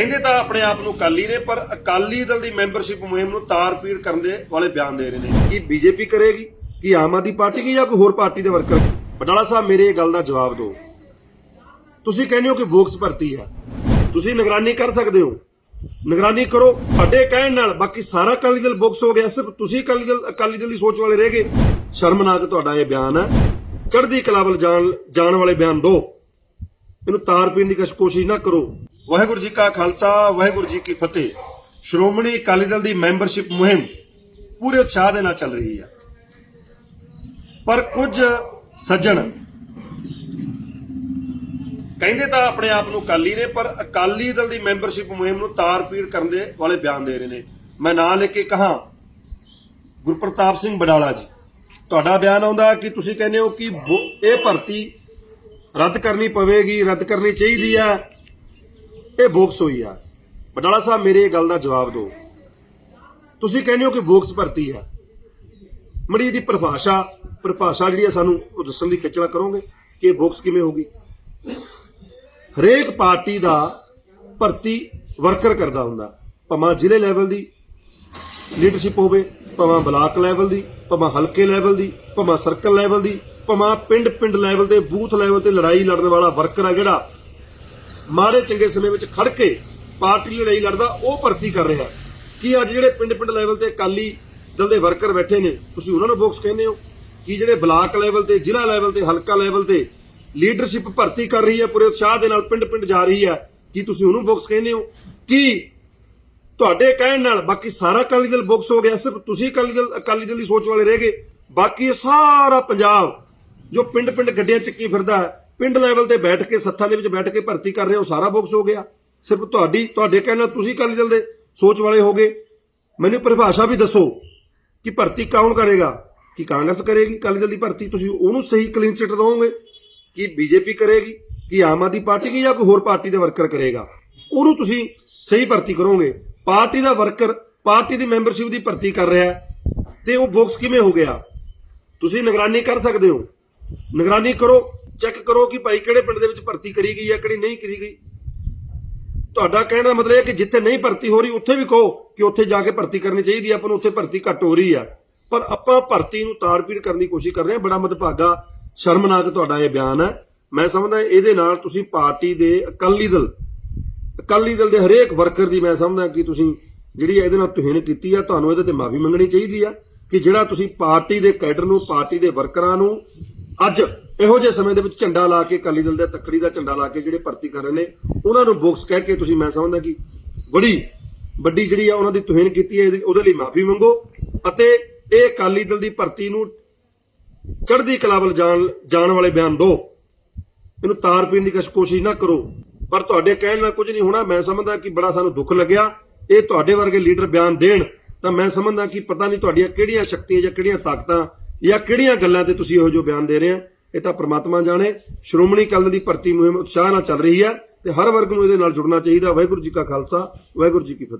ਕਹਿੰਦੇ ਤਾਂ ਆਪਣੇ ਆਪ ਨੂੰ ਅਕਾਲੀ ਨੇ, ਪਰ ਅਕਾਲੀ ਦਲ ਦੀ ਮੈਂਬਰਸ਼ਿਪ ਮੁਹਿੰਮ ਨੂੰ ਤਾਰ-ਪੀੜ ਕਰਨ ਦੇ ਵਾਲੇ ਬਿਆਨ ਦੇ ਰਹੇ ਨੇ। ਕਿ ਬੀਜੇਪੀ ਕਰੇਗੀ? ਕਿ ਆਮ ਆਦਮੀ ਪਾਰਟੀ ਕੀ ਜਾਂ ਕੋਈ ਹੋਰ ਪਾਰਟੀ ਦੇ ਵਰਕਰ? ਬਟਾਲਾ ਸਾਹਿਬ, ਮੇਰੇ ਇਹ ਗੱਲ ਦਾ ਜਵਾਬ ਦਿਓ। ਤੁਸੀਂ ਕਹਿੰਦੇ ਹੋ ਕਿ ਬੋਕਸ ਭਰਤੀ ਹੈ। ਤੁਸੀਂ ਨਿਗਰਾਨੀ ਕਰ ਸਕਦੇ ਹੋ। ਨਿਗਰਾਨੀ ਕਰੋ। ਤੁਹਾਡੇ ਕਹਿਣ ਨਾਲ ਬਾਕੀ ਸਾਰਾ ਅਕਾਲੀ ਦਲ ਬੋਕਸ ਹੋ ਗਿਆ। ਸਿਰਫ ਤੁਸੀਂ ਅਕਾਲੀ ਦਲ ਅਕਾਲੀ ਦਲ ਦੀ ਸੋਚ ਵਾਲੇ ਰਹਿ ਗਏ। ਸ਼ਰਮਨਾਕ ਤੁਹਾਡਾ ਇਹ ਬਿਆਨ ਹੈ। ਚੜ੍ਹਦੀ ਕਲਾ ਵੱਲ ਜਾਣ ਜਾਣ ਵਾਲੇ ਬਿਆਨ ਦੋ ਇਹਨੂੰ ਤਾਰ ਪੀਣ ਦੀ ਕੋਸ਼ਿਸ਼ ਨਾ ਕਰੋ। ਵਾਹਿਗੁਰੂ ਜੀ ਕਾ ਖਾਲਸਾ, ਵਾਹਿਗੁਰੂ ਜੀ ਕੀ ਫਤਿਹ। ਸ਼੍ਰੋਮਣੀ ਅਕਾਲੀ ਦਲ ਦੀ ਮੈਂਬਰਸ਼ਿਪ ਮੁਹਿੰਮ ਪੂਰੇ ਉਤਸ਼ਾਹ ਦੇ ਨਾਲ ਚੱਲ ਰਹੀ ਹੈ ਪਰ ਕੁਝ ਸੱਜਣ ਕਹਿੰਦੇ ਤਾਂ ਆਪਣੇ ਆਪ ਨੂੰ ਅਕਾਲੀ ਨੇ, ਪਰ ਅਕਾਲੀ ਦਲ ਦੀ ਮੈਂਬਰਸ਼ਿਪ ਮੁਹਿੰਮ ਨੂੰ ਤਾਰ-ਪੀੜ ਕਰਨ ਦੇ ਵਾਲੇ ਬਿਆਨ ਦੇ ਰਹੇ ਨੇ। ਮੈਂ ਨਾਂ ਲੈ ਕੇ ਕਹਾ, ਗੁਰਪ੍ਰਤਾਪ ਸਿੰਘ ਬਡਾਲਾ ਜੀ। ਤੁਹਾਡਾ ਬਿਆਨ ਆਉਂਦਾ ਕਿ ਤੁਸੀਂ ਕਹਿੰਦੇ ਹੋ ਕਿ ਇਹ ਭਰਤੀ ਰੱਦ ਕਰਨੀ ਪਵੇਗੀ, ਰੱਦ ਕਰਨੀ ਚਾਹੀਦੀ ਆ। ਇਹ ਬੋਕਸ ਹੋਈ ਆ। ਬਟਾਲਾ ਸਾਹਿਬ, ਮੇਰੇ ਇਹ ਗੱਲ ਦਾ ਜਵਾਬ ਦਿਓ। ਤੁਸੀਂ ਕਹਿੰਦੇ ਹੋ ਕਿ ਬੋਕਸ ਭਰਤੀ ਆ। ਮੜੀ ਇਹਦੀ ਪਰਿਭਾਸ਼ਾ ਪਰਿਭਾਸ਼ਾ ਜਿਹੜੀ ਆ ਸਾਨੂੰ ਉਹ ਦੱਸਣ ਦੀ ਖੇਚਲਾ ਕਰੋਗੇ ਕਿ ਇਹ ਬੋਕਸ ਕਿਵੇਂ ਹੋਗੀ ਹਰੇਕ ਪਾਰਟੀ ਦਾ ਭਰਤੀ ਵਰਕਰ ਕਰਦਾ ਹੁੰਦਾ। ਭਾਵੇਂ ਜ਼ਿਲ੍ਹੇ ਲੈਵਲ ਦੀ ਲੀਡਰਸ਼ਿਪ ਹੋਵੇ, ਭਾਵੇਂ ਬਲਾਕ ਲੈਵਲ ਦੀ, ਭਾਵੇਂ ਹਲਕੇ ਲੈਵਲ ਦੀ, ਭਾਵੇਂ ਸਰਕਲ ਲੈਵਲ ਦੀ, ਭਾਵੇਂ ਪਿੰਡ-ਪਿੰਡ ਲੈਵਲ ਤੇ ਬੂਥ ਲੈਵਲ ਤੇ ਲੜਾਈ ਲੜਨ ਵਾਲਾ ਵਰਕਰ ਆ ਜਿਹੜਾ ਮਾੜੇ ਚੰਗੇ ਸਮੇਂ ਵਿੱਚ ਖੜ ਕੇ ਪਾਰਟੀ ਲਈ ਲੜਾਈ ਲੜਦਾ, ਉਹ ਭਰਤੀ ਕਰ ਰਿਹਾ। ਕੀ ਅੱਜ ਜਿਹੜੇ ਪਿੰਡ-ਪਿੰਡ ਲੈਵਲ ਤੇ ਅਕਾਲੀ ਦਲ ਦੇ ਵਰਕਰ ਬੈਠੇ ਨੇ, ਤੁਸੀਂ ਉਹਨਾਂ ਨੂੰ ਬੋਕਸ ਕਹਿੰਦੇ ਹੋ? ਕੀ ਜਿਹੜੇ ਬਲਾਕ ਲੈਵਲ ਤੇ, ਜ਼ਿਲ੍ਹਾ ਲੈਵਲ ਤੇ, ਹਲਕਾ ਲੈਵਲ ਤੇ ਲੀਡਰਸ਼ਿਪ ਭਰਤੀ ਕਰ ਰਹੀ ਹੈ, ਪੂਰੇ ਉਤਸ਼ਾਹ ਦੇ ਨਾਲ ਪਿੰਡ-ਪਿੰਡ ਜਾ ਰਹੀ ਹੈ, ਕੀ ਤੁਸੀਂ ਉਹਨੂੰ ਬੋਕਸ ਕਹਿੰਦੇ ਹੋ? ਕੀ ਤੁਹਾਡੇ ਕਹਿਣ ਨਾਲ ਬਾਕੀ ਸਾਰਾ ਅਕਾਲੀ ਦਲ ਬੁਕਸ ਹੋ ਗਿਆ, ਸਿਰਫ ਤੁਸੀਂ ਅਕਾਲੀ ਦਲ ਅਕਾਲੀ ਦਲ ਦੀ ਸੋਚ ਵਾਲੇ ਰਹਿ ਗਏ। ਬਾਕੀ ਇਹ ਸਾਰਾ ਪੰਜਾਬ ਜੋ ਪਿੰਡ-ਪਿੰਡ ਗੱਡੀਆਂ ਚੱਕੀ ਫਿਰਦਾ ਹੈ ਪਿੰਡ ਲੈਵਲ ਤੇ ਬੈਠ ਕੇ, ਸੱਥਾਂ ਦੇ ਵਿੱਚ ਬੈਠ ਕੇ ਭਰਤੀ ਕਰ ਰਹੇ ਹੋ ਸਾਰਾ ਬੋਕਸ ਹੋ ਗਿਆ। ਸਿਰਫ ਤੁਹਾਡੀ, ਤੁਹਾਡੇ ਕਹਿਣ ਨਾਲ ਤੁਸੀਂ ਅਕਾਲੀ ਦਲ ਦੇ ਸੋਚ ਵਾਲੇ ਹੋਗੇ ਮੈਨੂੰ ਪਰਿਭਾਸ਼ਾ ਵੀ ਦੱਸੋ ਕਿ ਭਰਤੀ ਕੌਣ ਕਰੇਗਾ? ਕਿ ਕਾਂਗਰਸ ਕਰੇਗੀ ਅਕਾਲੀ ਦਲ ਦੀ ਭਰਤੀ? ਤੁਸੀਂ ਉਹਨੂੰ ਸਹੀ ਕਲੀਨ ਚਿੱਟ ਦੋਗੇ ਕਿ ਬੀਜੇਪੀ ਕਰੇਗੀ, ਕਿ ਆਮ ਆਦਮੀ ਪਾਰਟੀ ਕੀ ਜਾਂ ਕੋਈ ਹੋਰ ਪਾਰਟੀ ਦੇ ਵਰਕਰ ਕਰੇਗਾ? ਉਹਨੂੰ ਤੁਸੀਂ ਸਹੀ ਭਰਤੀ ਕਰੋਗੇ। ਪਾਰਟੀ ਦਾ ਵਰਕਰ, ਪਾਰਟੀ ਦੀ ਮੈਂਬਰਸ਼ਿਪ ਦੀ ਭਰਤੀ ਕਰ ਰਿਹਾ ਹੈ ਤੇ ਉਹ ਬੋਕਸ ਕਿਵੇਂ ਹੋ ਗਿਆ? ਤੁਸੀਂ ਨਿਗਰਾਨੀ ਕਰ ਸਕਦੇ ਹੋ। ਨਿਗਰਾਨੀ ਕਰੋ। ਚੈੱਕ ਕਰੋ ਕਿ ਭਾਈ ਕਿਹੜੇ ਪਿੰਡ ਦੇ ਵਿੱਚ ਭਰਤੀ ਕਰੀ ਗਈ ਹੈ, ਕਿਹੜੀ ਨਹੀਂ ਕਰੀ ਗਈ। ਤੁਹਾਡਾ ਕਹਿਣ ਦਾ ਮਤਲਬ ਹੈ ਕਿ ਜਿੱਥੇ ਨਹੀਂ ਭਰਤੀ ਹੋ ਰਹੀ, ਉੱਥੇ ਵੀ ਕਹੋ ਕਿ ਉੱਥੇ ਜਾ ਕੇ ਭਰਤੀ ਕਰਨੀ ਚਾਹੀਦੀ ਹੈ, ਆਪਾਂ ਨੂੰ ਉੱਥੇ ਭਰਤੀ ਘੱਟ ਹੋ ਰਹੀ ਹੈ। ਪਰ ਆਪਾਂ ਭਰਤੀ ਨੂੰ ਤਾੜ-ਪੀੜ ਕਰਨ ਦੀ ਕੋਸ਼ਿਸ਼ ਕਰ ਰਹੇ ਹਾਂ, ਬੜਾ ਮਦਭਾਗਾ ਸ਼ਰਮਨਾਕ ਤੁਹਾਡਾ ਇਹ ਬਿਆਨ ਹੈ। ਮੈਂ ਸਮਝਦਾ ਇਹਦੇ ਨਾਲ ਤੁਸੀਂ ਪਾਰਟੀ ਦੇ ਅਕਾਲੀ ਦਲ ਅਕਾਲੀ ਦਲ ਦੇ ਹਰੇਕ ਵਰਕਰ ਦੀ ਮੈਂ ਸਮਝਦਾ ਕਿ ਤੁਸੀਂ ਜਿਹੜੀ ਇਹਦੇ ਨਾਲ ਤੁਹੀਨ ਕੀਤੀ ਆ ਤੁਹਾਨੂੰ ਇਹਦੇ ਤੇ ਮਾਫੀ ਮੰਗਣੀ ਚਾਹੀਦੀ ਆ ਕਿ ਜਿਹੜਾ ਤੁਸੀਂ ਪਾਰਟੀ ਦੇ ਕੈਡਰ ਨੂੰ, ਪਾਰਟੀ ਦੇ ਵਰਕਰਾਂ ਨੂੰ ਅੱਜ ਇਹੋ ਜਿਹੇ ਸਮੇਂ ਦੇ ਵਿੱਚ ਝੰਡਾ ਲਾ ਕੇ ਅਕਾਲੀ ਦਲ ਦੇ ਤੱਕੜੀ ਦਾ ਝੰਡਾ ਲਾ ਕੇ ਜਿਹੜੇ ਭਰਤੀ ਕਰ ਰਹੇ ਨੇ, ਉਹਨਾਂ ਨੂੰ ਬੁਕਸ ਕਹਿ ਕੇ ਤੁਸੀਂ ਮੈਂ ਸਮਝਦਾ ਕਿ ਬੜੀ ਵੱਡੀ ਜਿਹੜੀ ਆ ਉਹਨਾਂ ਦੀ ਤੁਹੀਨ ਕੀਤੀ ਹੈ, ਇਹਦੀ- ਉਹਦੇ ਲਈ ਮਾਫੀ ਮੰਗੋ ਅਤੇ ਇਹ ਅਕਾਲੀ ਦਲ ਦੀ ਭਰਤੀ ਨੂੰ ਚੜ੍ਹਦੀ ਕਲਾ ਵੱਲ ਜਾਣ ਜਾਣ ਵਾਲੇ ਬਿਆਨ ਦਿਓ। ਇਹਨੂੰ ਤਾਰ ਪੀਣ ਦੀ ਕਸ਼- ਕੋਸ਼ਿਸ਼ ਨਾ ਕਰੋ। ਪਰ ਤੁਹਾਡੇ ਕਹਿਣ ਨਾਲ ਕੁਝ ਨਹੀਂ ਹੋਣਾ, ਮੈਂ ਸਮਝਦਾ ਕਿ ਬੜਾ ਸਾਨੂੰ ਦੁੱਖ ਲੱਗਿਆ। ਇਹ ਤੁਹਾਡੇ ਵਰਗੇ ਲੀਡਰ ਬਿਆਨ ਦੇਣ ਤਾਂ ਮੈਂ ਸਮਝਦਾ ਕਿ ਪਤਾ ਨਹੀਂ ਤੁਹਾਡੀਆਂ ਕਿਹੜੀਆਂ ਸ਼ਕਤੀਆਂ ਜਾਂ ਕਿਹੜੀਆਂ ਤਾਕਤਾਂ ਜਾਂ ਕਿਹੜੀਆਂ ਗੱਲਾਂ ਤੇ ਤੁਸੀਂ ਇਹੋ ਜਿਹੇ ਬਿਆਨ ਦੇ ਰਹੇ ਆ ਇਹ ਤਾਂ ਪ੍ਰਮਾਤਮਾ ਜਾਣੇ, ਸ਼੍ਰੋਮਣੀ ਅਕਾਲੀ ਦਲ ਦੀ ਭਰਤੀ ਮੁਹਿੰਮ ਉਤਸ਼ਾਹ ਨਾਲ ਚੱਲ ਰਹੀ ਹੈ ਤੇ ਹਰ ਵਰਗ ਨੂੰ ਇਹਦੇ ਨਾਲ ਜੁੜਨਾ ਚਾਹੀਦਾ। ਵਾਹਿਗੁਰੂ ਜੀ ਕਾ ਖਾਲਸਾ, ਵਾਹਿਗੁਰੂ ਜੀ ਕੀ ਫਤਿਹ।